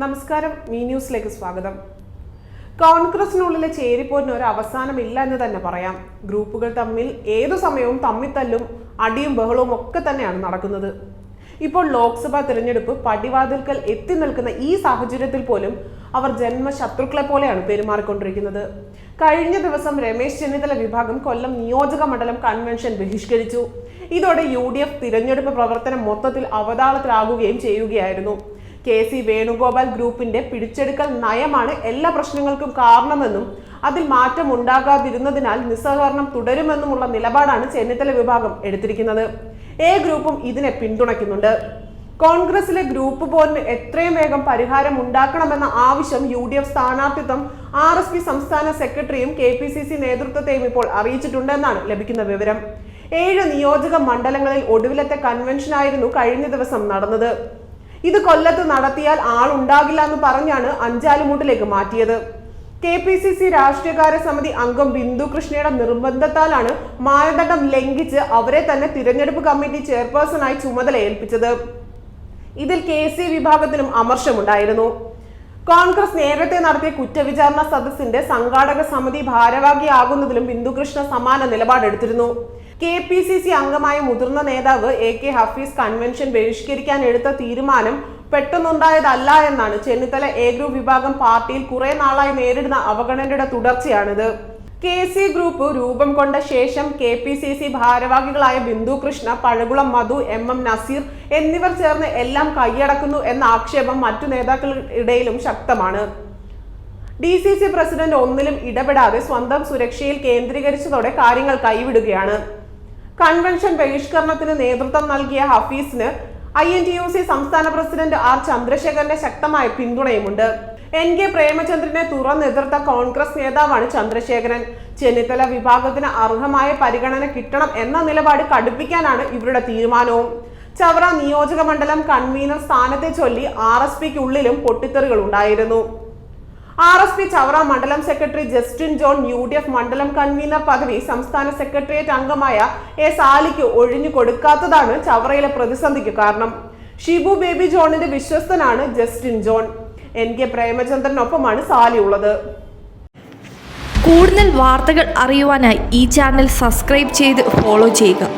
നമസ്കാരം മീ ന്യൂസിലേക്ക് സ്വാഗതം. കോൺഗ്രസിനുള്ളിലെ ചേരിപ്പോരിന് ഒരു അവസാനമില്ല എന്ന് തന്നെ പറയാം. ഗ്രൂപ്പുകൾ തമ്മിൽ ഏതു സമയവും തമ്മിത്തല്ലും അടിയും ബഹളവും ഒക്കെ തന്നെയാണ് നടക്കുന്നത്. ഇപ്പോൾ ലോക്സഭാ തിരഞ്ഞെടുപ്പ് പടിവാതിൽക്കൽ എത്തി നിൽക്കുന്ന ഈ സാഹചര്യത്തിൽ പോലും അവർ ജന്മശത്രുക്കളെ പോലെയാണ് പെരുമാറിക്കൊണ്ടിരിക്കുന്നത്. കഴിഞ്ഞ ദിവസം രമേശ് ചെന്നിത്തല വിഭാഗം കൊല്ലം നിയോജക മണ്ഡലം കൺവെൻഷൻ ബഹിഷ്കരിച്ചു. ഇതോടെ യു ഡി എഫ് തിരഞ്ഞെടുപ്പ് പ്രവർത്തനം മൊത്തത്തിൽ അവതാളത്തിലാകുകയും ചെയ്യുകയായിരുന്നു. കെ സി വേണുഗോപാൽ ഗ്രൂപ്പിന്റെ പിടിച്ചെടുക്കൽ നയമാണ് എല്ലാ പ്രശ്നങ്ങൾക്കും കാരണമെന്നും അതിൽ മാറ്റം ഉണ്ടാകാതിരുന്നതിനാൽ നിസ്സഹകരണം തുടരുമെന്നുമുള്ള നിലപാടാണ് ചെന്നിത്തല വിഭാഗം എടുത്തിരിക്കുന്നത്. എ ഗ്രൂപ്പും ഇതിനെ പിന്തുണയ്ക്കുന്നുണ്ട്. കോൺഗ്രസിലെ ഗ്രൂപ്പ് പോരിന് എത്രയും വേഗം പരിഹാരം ഉണ്ടാക്കണമെന്ന ആവശ്യം യു ഡി എഫ് സ്ഥാനാർത്ഥിത്വം ആർ എസ് പി സംസ്ഥാന സെക്രട്ടറിയും കെ പി സി സി നേതൃത്വത്തെയും ഇപ്പോൾ അറിയിച്ചിട്ടുണ്ടെന്നാണ് ലഭിക്കുന്ന വിവരം. ഏഴ് നിയോജക മണ്ഡലങ്ങളിൽ ഒടുവിലത്തെ കൺവെൻഷനായിരുന്നു കഴിഞ്ഞ ദിവസം നടന്നത്. ഇത് കൊല്ലത്ത് നടത്തിയാൽ ആളുണ്ടാകില്ല എന്ന് പറഞ്ഞാണ് അഞ്ചാലുമൂട്ടിലേക്ക് മാറ്റിയത്. കെ പി സി സി രാഷ്ട്രീയകാര്യ സമിതി അംഗം ബിന്ദു കൃഷ്ണയുടെ നിർബന്ധത്താലാണ് മാനദണ്ഡം ലംഘിച്ച് അവരെ തന്നെ തിരഞ്ഞെടുപ്പ് കമ്മിറ്റി ചെയർപേഴ്സണായി ചുമതല ഏൽപ്പിച്ചത് ഇതിൽ കെ സി വിഭാഗത്തിനും അമർഷമുണ്ടായിരുന്നു. കോൺഗ്രസ് നേരത്തെ നടത്തിയ കുറ്റവിചാരണ സദസ്സിന്റെ സംഘാടക സമിതി ഭാരവാഹിയാകുന്നതിലും ബിന്ദുകൃഷ്ണ സമാന നിലപാടെടുത്തിരുന്നു കെ പി സി സി അംഗമായ മുതിർന്ന നേതാവ് എ കെ ഹഫീസ് കൺവെൻഷൻ ബഹിഷ്കരിക്കാൻ എടുത്ത തീരുമാനം പെട്ടെന്നുണ്ടായതല്ല എന്നാണ് ചെന്നിത്തല എ ഗ്രൂപ്പ് വിഭാഗം പാർട്ടിയിൽ കുറെ നാളായി നേരിടുന്ന അവഗണനയുടെ തുടർച്ചയാണിത്. കെ സി ഗ്രൂപ്പ് രൂപം കൊണ്ട ശേഷം കെ പി സി സി ഭാരവാഹികളായ ബിന്ദു കൃഷ്ണ പഴകുളം മധു എം എം നസീർ എന്നിവർ ചേർന്ന് എല്ലാം കൈയടക്കുന്നു എന്ന ആക്ഷേപം മറ്റു നേതാക്കളിടയിലും ശക്തമാണ്. ഡി സി സി പ്രസിഡന്റ് ഒന്നിലും ഇടപെടാതെ സ്വന്തം സുരക്ഷയിൽ കേന്ദ്രീകരിച്ചതോടെ കാര്യങ്ങൾ കൈവിടുകയാണ്. കൺവെൻഷൻ ബഹിഷ്കരണത്തിന് നേതൃത്വം നൽകിയ ഹഫീസിന് I N T U C സംസ്ഥാന പ്രസിഡന്റ് ആർ ചന്ദ്രശേഖരന്റെ ശക്തമായ പിന്തുണയുമുണ്ട്. എൻ കെ പ്രേമചന്ദ്രനെ തുറന്നെതിർത്ത കോൺഗ്രസ് നേതാവാണ് ചന്ദ്രശേഖരൻ. ചെന്നിത്തല വിഭാഗത്തിന് അർഹമായ പരിഗണന കിട്ടണം എന്ന നിലപാട് കടുപ്പിക്കാനാണ് ഇവരുടെ തീരുമാനവും. ചവറ നിയോജക മണ്ഡലം കൺവീനർ സ്ഥാനത്തെ ചൊല്ലി ആർ എസ് പിക്കുള്ളിലും പൊട്ടിത്തെറികൾ ഉണ്ടായിരുന്നു. ആർ എസ് പി ചവറ മണ്ഡലം secretary Justin John U D F മണ്ഡലം കൺവീനർ പദവി സംസ്ഥാന സെക്രട്ടേറിയറ്റ് അംഗമായ എ സാലിക്ക് ഒഴിഞ്ഞു കൊടുക്കാത്തതാണ് ചവറയിലെ പ്രതിസന്ധിക്ക് കാരണം. ഷിബു ബേബി ജോണിന്റെ വിശ്വസ്തനാണ് ജസ്റ്റിൻ ജോൺ. എൻ കെ പ്രേമചന്ദ്രനൊപ്പമാണ് സാലി ഉള്ളത്. കൂടുതൽ വാർത്തകൾ അറിയുവാനായി ഈ ചാനൽ സബ്സ്ക്രൈബ് ചെയ്ത് ഫോളോ ചെയ്യുക.